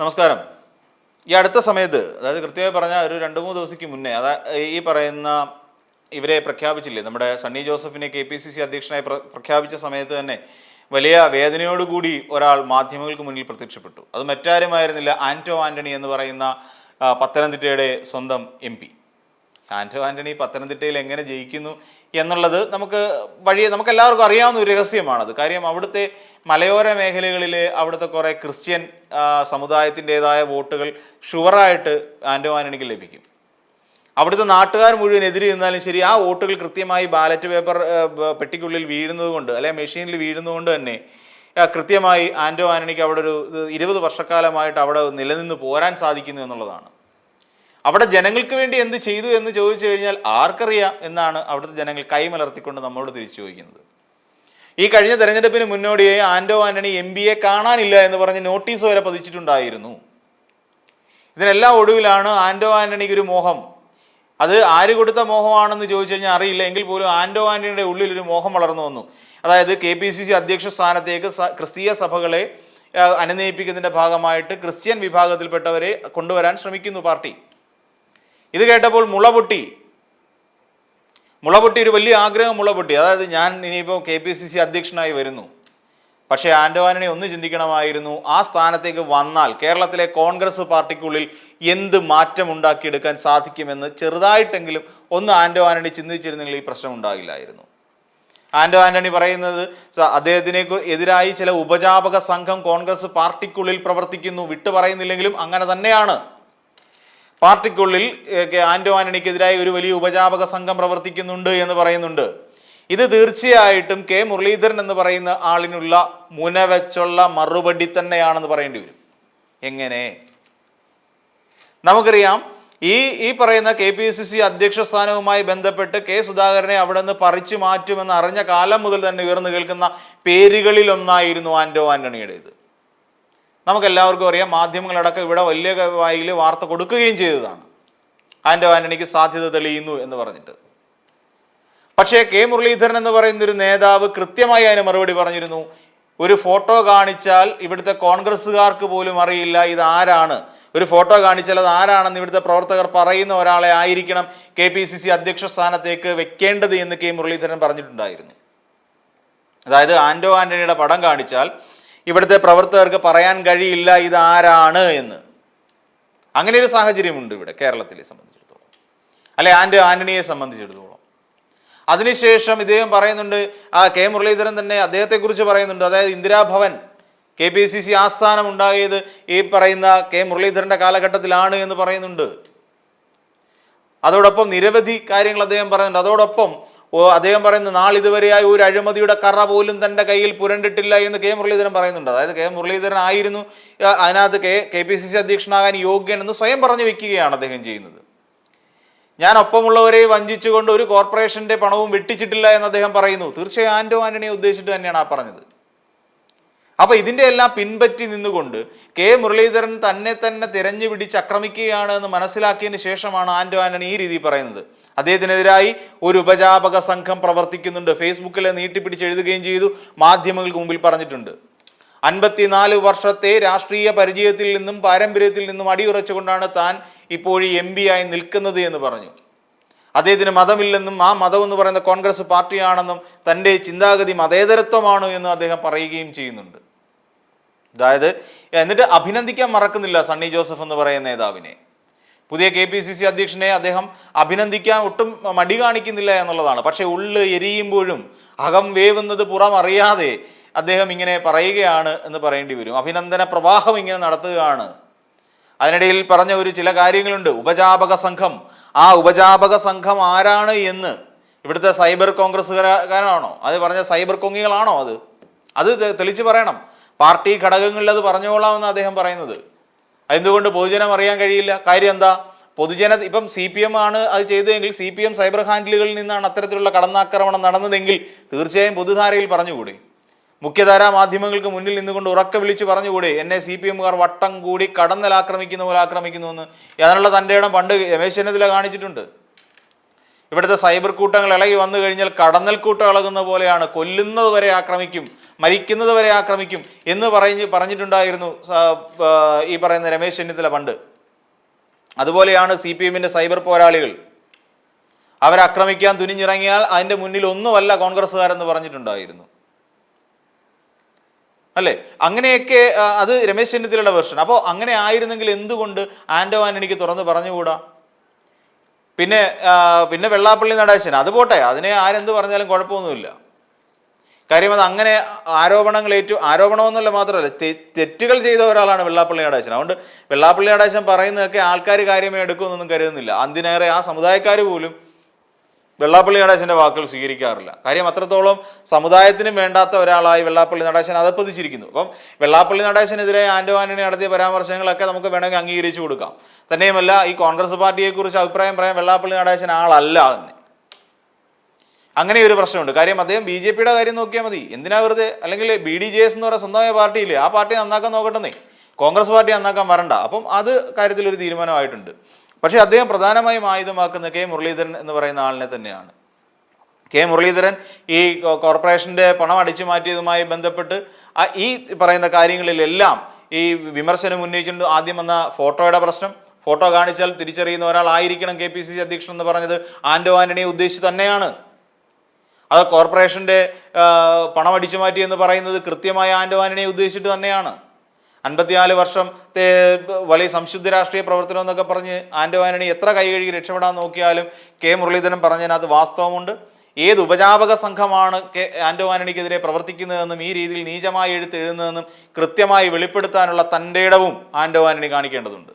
നമസ്കാരം. ഈ അടുത്ത സമയത്ത് അതായത് കൃത്യമായി പറഞ്ഞാൽ ഒരു രണ്ട് മൂന്ന് ദിവസത്തേക്ക് മുന്നേ അതാ ഈ പറയുന്ന ഇവരെ പ്രഖ്യാപിച്ചില്ലേ നമ്മുടെ സണ്ണി ജോസഫിനെ കെ പി സി സി അധ്യക്ഷനായി പ്ര- പ്രഖ്യാപിച്ച സമയത്ത് തന്നെ വലിയ വേദനയോടുകൂടി ഒരാൾ മാധ്യമങ്ങൾക്ക് മുന്നിൽ പ്രത്യക്ഷപ്പെട്ടു. അത് മറ്റാരുമായിരുന്നില്ല ആന്റോ ആന്റണി എന്ന് പറയുന്ന പത്തനംതിട്ടയുടെ സ്വന്തം എം പി ആന്റണി പത്തനംതിട്ടയിൽ എങ്ങനെ ജയിക്കുന്നു എന്നുള്ളത് നമുക്ക് വഴി നമുക്ക് എല്ലാവർക്കും അറിയാവുന്ന ഒരു രഹസ്യമാണത്. കാര്യം അവിടുത്തെ മലയോര മേഖലകളിലെ അവിടുത്തെ കുറേ ക്രിസ്ത്യൻ സമുദായത്തിന്റെതായ വോട്ടുകൾ ഷുവറായിട്ട് ആന്റോ ആന്റണിക്ക് ലഭിക്കും. അവിടുത്തെ നാട്ടുകാർ മുഴുവൻ എതിര് നിന്നാലും ശരി ആ വോട്ടുകൾ കൃത്യമായി ബാലറ്റ് പേപ്പർ പെട്ടിക്കുള്ളിൽ വീഴുന്നത് കൊണ്ട് അല്ലെ മെഷീനിൽ വീഴുന്നതുകൊണ്ട് തന്നെ കൃത്യമായി ആന്റോ ആന്റണിക്ക് അവിടെ ഒരു ഇരുപത് വർഷക്കാലമായിട്ട് അവിടെ നിലനിന്ന് പോരാൻ സാധിക്കുന്നു എന്നുള്ളതാണ്. അവിടെ ജനങ്ങൾക്ക് വേണ്ടി എന്ത് ചെയ്തു എന്ന് ചോദിച്ചു കഴിഞ്ഞാൽ ആർക്കറിയാം എന്നാണ് അവിടുത്തെ ജനങ്ങൾ കൈമലർത്തിക്കൊണ്ട് നമ്മളോട് തിരിച്ചു ചോദിക്കുന്നത്. ഈ കഴിഞ്ഞ തെരഞ്ഞെടുപ്പിന് മുന്നോടിയായി Anto Antony M B A കാണാനില്ല എന്ന് പറഞ്ഞ് നോട്ടീസ് വരെ പതിച്ചിട്ടുണ്ടായിരുന്നു. ഇതിനെല്ലാം ഒടുവിലാണ് ആന്റോ ആന്റണിക്ക് ഒരു മോഹം. അത് ആര് കൊടുത്ത മോഹമാണെന്ന് ചോദിച്ചു കഴിഞ്ഞാൽ അറിയില്ല. എങ്കിൽ പോലും ആന്റോ ആന്റണിയുടെ ഉള്ളിൽ ഒരു മോഹം വളർന്നു വന്നു. അതായത് കെ പി സി സി അധ്യക്ഷ സ്ഥാനത്തേക്ക് ക്രിസ്തീയ സഭകളെ അനുനയിപ്പിക്കുന്നതിന്റെ ഭാഗമായിട്ട് ക്രിസ്ത്യൻ വിഭാഗത്തിൽപ്പെട്ടവരെ കൊണ്ടുവരാൻ ശ്രമിക്കുന്നു പാർട്ടി. ഇത് കേട്ടപ്പോൾ മുളപൊട്ടി. മുളപൊട്ടി ഒരു വലിയ ആഗ്രഹം മുളപൊട്ടി. അതായത് ഞാൻ ഇനിയിപ്പോൾ കെ പി സി സി അധ്യക്ഷനായി വരുന്നു. പക്ഷേ ആൻഡവാനിനെ ഒന്ന് ചിന്തിക്കണമായിരുന്നു ആ സ്ഥാനത്തേക്ക് വന്നാൽ കേരളത്തിലെ കോൺഗ്രസ് പാർട്ടിക്കുള്ളിൽ എന്ത് മാറ്റം ഉണ്ടാക്കിയെടുക്കാൻ സാധിക്കുമെന്ന് ചെറുതായിട്ടെങ്കിലും ഒന്ന് ആൻഡോ ആന്റണി ചിന്തിച്ചിരുന്നെങ്കിൽ ഈ പ്രശ്നം ഉണ്ടാകില്ലായിരുന്നു. ആൻഡോ ആന്റണി പറയുന്നത് അദ്ദേഹത്തിനെ എതിരായി ചില ഉപജാപക സംഘം കോൺഗ്രസ് പാർട്ടിക്കുള്ളിൽ പ്രവർത്തിക്കുന്നു വിട്ടു പറയുന്നില്ലെങ്കിലും അങ്ങനെ തന്നെയാണ്. പാർട്ടിക്കുള്ളിൽ ആന്റോ ആന്റണിക്കെതിരായി ഒരു വലിയ ഉപജാപക സംഘം പ്രവർത്തിക്കുന്നുണ്ട് എന്ന് പറയുന്നുണ്ട്. ഇത് തീർച്ചയായിട്ടും കെ മുരളീധരൻ എന്ന് പറയുന്ന ആളിനുള്ള മുനവെച്ചുള്ള മറുപടി തന്നെയാണെന്ന് പറയേണ്ടി വരും. എങ്ങനെ? നമുക്കറിയാം ഈ ഈ പറയുന്ന കെ പി സി സി അധ്യക്ഷ സ്ഥാനവുമായി ബന്ധപ്പെട്ട് കെ സുധാകരനെ അവിടെ നിന്ന് പറിച്ചു മാറ്റുമെന്ന് അറിഞ്ഞ കാലം മുതൽ തന്നെ ഉയർന്നു കേൾക്കുന്ന പേരുകളിൽ ഒന്നായിരുന്നു ആന്റോ ആന്റണിയുടേത്. നമുക്കെല്ലാവർക്കും അറിയാം മാധ്യമങ്ങളടക്കം ഇവിടെ വലിയ വായിൽ വാർത്ത കൊടുക്കുകയും ചെയ്തതാണ്. ആന്റോ ആന്റണിക്ക് സാധ്യത തെളിയുന്നു എന്ന് പറഞ്ഞിട്ട്. പക്ഷേ കെ മുരളീധരൻ എന്ന് പറയുന്ന ഒരു നേതാവ് കൃത്യമായി അതിന് മറുപടി പറഞ്ഞിരുന്നു. ഒരു ഫോട്ടോ കാണിച്ചാൽ ഇവിടുത്തെ കോൺഗ്രസ്സുകാർക്ക് പോലും അറിയില്ല ഇത് ആരാണ്. ഒരു ഫോട്ടോ കാണിച്ചാൽ അത് ആരാണെന്ന് ഇവിടുത്തെ പ്രവർത്തകർ പറയുന്ന ഒരാളെ ആയിരിക്കണം കെ പി സി സി അധ്യക്ഷ സ്ഥാനത്തേക്ക് വെക്കേണ്ടത് എന്ന് കെ മുരളീധരൻ പറഞ്ഞിട്ടുണ്ടായിരുന്നു. അതായത് ആന്റോ ആന്റണിയുടെ പടം കാണിച്ചാൽ ഇവിടുത്തെ പ്രവർത്തകർക്ക് പറയാൻ കഴിയില്ല ഇത് ആരാണ് എന്ന്. അങ്ങനെ ഒരു സാഹചര്യമുണ്ട് ഇവിടെ കേരളത്തിലെ സംബന്ധിച്ചിടത്തോളം. അല്ലെ ആന്റോ ആന്റണിയെ സംബന്ധിച്ചിടത്തോളം. അതിനുശേഷം ഇദ്ദേഹം പറയുന്നുണ്ട് ആ കെ മുരളീധരൻ തന്നെ അദ്ദേഹത്തെക്കുറിച്ച് പറയുന്നുണ്ട്. അതായത് Indira Bhavan K P C C ആസ്ഥാനം ഉണ്ടായത് ഈ പറയുന്ന കെ മുരളീധരന്റെ കാലഘട്ടത്തിലാണ് എന്ന് പറയുന്നുണ്ട്. അതോടൊപ്പം നിരവധി കാര്യങ്ങൾ അദ്ദേഹം പറയുന്നുണ്ട്. അതോടൊപ്പം ഓ അദ്ദേഹം പറയുന്നു നാളിതുവരെയായി ഒരു അഴിമതിയുടെ കറ പോലും തന്റെ കയ്യിൽ പുരണ്ടിട്ടില്ല എന്ന് കെ. മുരളീധരൻ പറയുന്നുണ്ട്. അതായത് കെ. മുരളീധരൻ ആയിരുന്നു അതിനകത്ത് K K P C C അധ്യക്ഷനാകാൻ യോഗ്യനെന്ന് സ്വയം പറഞ്ഞു വെക്കുകയാണ് അദ്ദേഹം ചെയ്യുന്നത്. ഞാൻ ഒപ്പമുള്ളവരെ വഞ്ചിച്ചുകൊണ്ട് ഒരു കോർപ്പറേഷന്റെ പണവും വെട്ടിച്ചിട്ടില്ല എന്ന് അദ്ദേഹം പറയുന്നു. തീർച്ചയായും ആന്റോ ആന്റണിയെ ഉദ്ദേശിച്ചിട്ട് തന്നെയാണ് ആ പറഞ്ഞത്. അപ്പൊ ഇതിന്റെ എല്ലാം പിൻപറ്റി നിന്നുകൊണ്ട് കെ. മുരളീധരൻ തന്നെ തന്നെ തിരഞ്ഞു പിടിച്ച് ആക്രമിക്കുകയാണ് എന്ന് മനസ്സിലാക്കിയതിന് ശേഷമാണ് ആന്റോ ആന്റണി ഈ രീതിയിൽ പറയുന്നത്. അദ്ദേഹത്തിനെതിരായി ഒരു ഉപജാപക സംഘം പ്രവർത്തിക്കുന്നുണ്ട്. ഫേസ്ബുക്കിൽ നീട്ടിപ്പിടിച്ച് എഴുതുകയും ചെയ്തു. മാധ്യമങ്ങൾക്ക് മുമ്പിൽ പറഞ്ഞിട്ടുണ്ട്. അൻപത്തിനാല് വർഷത്തെ രാഷ്ട്രീയ പരിചയത്തിൽ നിന്നും പാരമ്പര്യത്തിൽ നിന്നും അടിയുറച്ചുകൊണ്ടാണ് താൻ ഇപ്പോൾ എം പി ആയി നിൽക്കുന്നത് എന്ന് പറഞ്ഞു. അദ്ദേഹത്തിന് മതമില്ലെന്നും ആ മതം എന്ന് പറയുന്ന കോൺഗ്രസ് പാർട്ടിയാണെന്നും തന്റെ ചിന്താഗതി മതേതരത്വമാണ് എന്ന് അദ്ദേഹം പറയുകയും ചെയ്യുന്നുണ്ട്. അതായത് എന്നിട്ട് അഭിനന്ദിക്കാൻ മറക്കുന്നില്ല സണ്ണി ജോസഫ് എന്ന് പറയുന്ന നേതാവിനെ. പുതിയ കെ പി സി സി അധ്യക്ഷനെ അദ്ദേഹം അഭിനന്ദിക്കാൻ ഒട്ടും മടി കാണിക്കുന്നില്ല എന്നുള്ളതാണ്. പക്ഷേ ഉള്ള് എരിയുമ്പോഴും അകം വേവുന്നത് പുറം അറിയാതെ അദ്ദേഹം ഇങ്ങനെ പറയുകയാണ് എന്ന് പറയേണ്ടി വരും. അഭിനന്ദന പ്രവാഹം ഇങ്ങനെ നടത്തുകയാണ്. അതിനിടയിൽ പറഞ്ഞ ഒരു ചില കാര്യങ്ങളുണ്ട്. ഉപജാപക സംഘം. ആ ഉപജാപക സംഘം ആരാണ് എന്ന്. ഇവിടുത്തെ സൈബർ കോൺഗ്രസ്സുകാരാണോ? അത് പറഞ്ഞ സൈബർ കൊങ്ങികളാണോ അത്? അത് തെളിച്ച് പറയണം. പാർട്ടി ഘടകങ്ങളിൽ അത് പറഞ്ഞോളാം എന്ന് അദ്ദേഹം പറയുന്നത്. എന്തുകൊണ്ട് പൊതുജനം അറിയാൻ കഴിയില്ല? കാര്യം എന്താ? പൊതുജന ഇപ്പം സി പി എം ആണ് അത് ചെയ്തതെങ്കിൽ സി പി എം സൈബർ ഹാൻഡിലുകളിൽ നിന്നാണ് അത്തരത്തിലുള്ള കടന്നാക്രമണം നടന്നതെങ്കിൽ തീർച്ചയായും പൊതുധാരയിൽ പറഞ്ഞുകൂടി? മുഖ്യധാരാ മാധ്യമങ്ങൾക്ക് മുന്നിൽ നിന്നുകൊണ്ട് ഉറക്കെ വിളിച്ച് പറഞ്ഞുകൂടി? എന്നെ സി പി എമ്മുകാർ വട്ടം കൂടി കടന്നൽ ആക്രമിക്കുന്ന പോലെ ആക്രമിക്കുന്നു എന്ന് അതിനുള്ള തന്റെ ഇടം പണ്ട് രമേശ് ചെന്നിത്തല കാണിച്ചിട്ടുണ്ട്. ഇവിടുത്തെ സൈബർ കൂട്ടങ്ങൾ ഇളകി വന്നു കഴിഞ്ഞാൽ കടന്നൽ കൂട്ടം ഇളകുന്ന പോലെയാണ്. കൊല്ലുന്നത് വരെ ആക്രമിക്കും മരിക്കുന്നത് വരെ ആക്രമിക്കും എന്ന് പറഞ്ഞ് പറഞ്ഞിട്ടുണ്ടായിരുന്നു ഈ പറയുന്ന രമേശ് ചെന്നിത്തല പണ്ട്. അതുപോലെയാണ് സി പി എമ്മിന്റെ സൈബർ പോരാളികൾ. അവരാക്രമിക്കാൻ തുനിഞ്ഞിറങ്ങിയാൽ അതിന്റെ മുന്നിൽ ഒന്നുമല്ല കോൺഗ്രസ്സുകാരെന്ന് പറഞ്ഞിട്ടുണ്ടായിരുന്നു. അല്ലേ? അങ്ങനെയൊക്കെ അത് രമേശ് ചെന്നിത്തലയുടെ വെർഷൻ അപ്പോൾ അങ്ങനെ ആയിരുന്നെങ്കിൽ എന്തുകൊണ്ട് ആന്റോ ആന്റണിക്ക് തുറന്ന് പറഞ്ഞുകൂടാ? പിന്നെ പിന്നെ വെള്ളാപ്പള്ളി നടേശൻ. അത് പോട്ടെ അതിനെ ആരെന്ത് പറഞ്ഞാലും കുഴപ്പമൊന്നുമില്ല. കാര്യം അത് അങ്ങനെ ആരോപണങ്ങൾ ഏറ്റു ആരോപണമെന്നല്ല മാത്രമല്ല തെറ്റുകൾ ചെയ്ത ഒരാളാണ് വെള്ളാപ്പള്ളി നടേശൻ. അതുകൊണ്ട് വെള്ളാപ്പള്ളി നടേശൻ പറയുന്നതൊക്കെ ആൾക്കാർ കാര്യമേ എടുക്കുമെന്നൊന്നും കരുതുന്നില്ല. അന്തിനേറെ ആ സമുദായക്കാർ പോലും വെള്ളാപ്പള്ളി നടാശന്റെ വാക്കുകൾ സ്വീകരിക്കാറില്ല. കാര്യം അത്രത്തോളം സമുദായത്തിനും വേണ്ടാത്ത ഒരാളായി വെള്ളാപ്പള്ളി നടേശൻ അതപ്പതിച്ചിരിക്കുന്നു അപ്പം വെള്ളാപ്പള്ളി നടേശനെതിരെ ആൻഡോ ആന്റണി നടത്തിയ പരാമർശങ്ങളൊക്കെ നമുക്ക് വേണമെങ്കിൽ അംഗീകരിച്ചു കൊടുക്കാം. തന്നെയുമല്ല ഈ കോൺഗ്രസ് പാർട്ടിയെക്കുറിച്ച് അഭിപ്രായം പറയാൻ വെള്ളാപ്പള്ളി നടേശൻ ആളല്ല തന്നെ. അങ്ങനെ ഒരു പ്രശ്നമുണ്ട്. കാര്യം അദ്ദേഹം ബി ജെ പിയുടെ കാര്യം നോക്കിയാൽ മതി. എന്തിനാ വെറുതെ? അല്ലെങ്കിൽ ബി ഡി ജെ എസ് എന്ന് പറയുന്ന സ്വന്തമായ പാർട്ടിയില്ലേ? ആ പാർട്ടി നന്നാക്കാൻ നോക്കട്ടെന്നേ. കോൺഗ്രസ് പാർട്ടി നന്നാക്കാൻ വരണ്ട. അപ്പം അത് കാര്യത്തിൽ ഒരു തീരുമാനമായിട്ടുണ്ട്. പക്ഷേ അദ്ദേഹം പ്രധാനമായും ആയുധമാക്കുന്ന കെ മുരളീധരൻ എന്ന് പറയുന്ന ആളിനെ തന്നെയാണ്. കെ മുരളീധരൻ ഈ കോർപ്പറേഷന്റെ പണം അടിച്ചു മാറ്റിയതുമായി ബന്ധപ്പെട്ട് ഈ പറയുന്ന കാര്യങ്ങളിലെല്ലാം ഈ വിമർശനം ഉന്നയിച്ചിട്ടുണ്ട്. ആദ്യം വന്ന ഫോട്ടോയുടെ പ്രശ്നം. ഫോട്ടോ കാണിച്ചാൽ തിരിച്ചറിയുന്ന ഒരാളായിരിക്കണം കെ പി സി സി അധ്യക്ഷൻ എന്ന് പറഞ്ഞത് ആൻഡോ ആന്റണിയെ ഉദ്ദേശിച്ച് തന്നെയാണ്. അത് കോർപ്പറേഷന്റെ പണം അടിച്ചു മാറ്റി എന്ന് പറയുന്നത് കൃത്യമായ ആൻഡവാനിനെ ഉദ്ദേശിച്ചിട്ട് തന്നെയാണ്. അൻപത്തിനാല് വർഷത്തെ വലിയ സംശുദ്ധ രാഷ്ട്രീയ പ്രവർത്തനം എന്നൊക്കെ പറഞ്ഞ് ആൻഡവാനിനെ എത്ര കൈ കഴുകി രക്ഷപ്പെടാൻ നോക്കിയാലും കെ മുരളീധരൻ പറഞ്ഞതിനകത്ത് വാസ്തവമുണ്ട്. ഏത് ഉപജാപക സംഘമാണ് കെ ആൻഡവാനിക്കെതിരെ പ്രവർത്തിക്കുന്നതെന്നും ഈ രീതിയിൽ നീചമായി എഴുത്ത് എഴുതുന്നതെന്നും കൃത്യമായി വെളിപ്പെടുത്താനുള്ള തന്റെ ഇടവും ആൻഡവാനിനി കാണിക്കേണ്ടതുണ്ട്.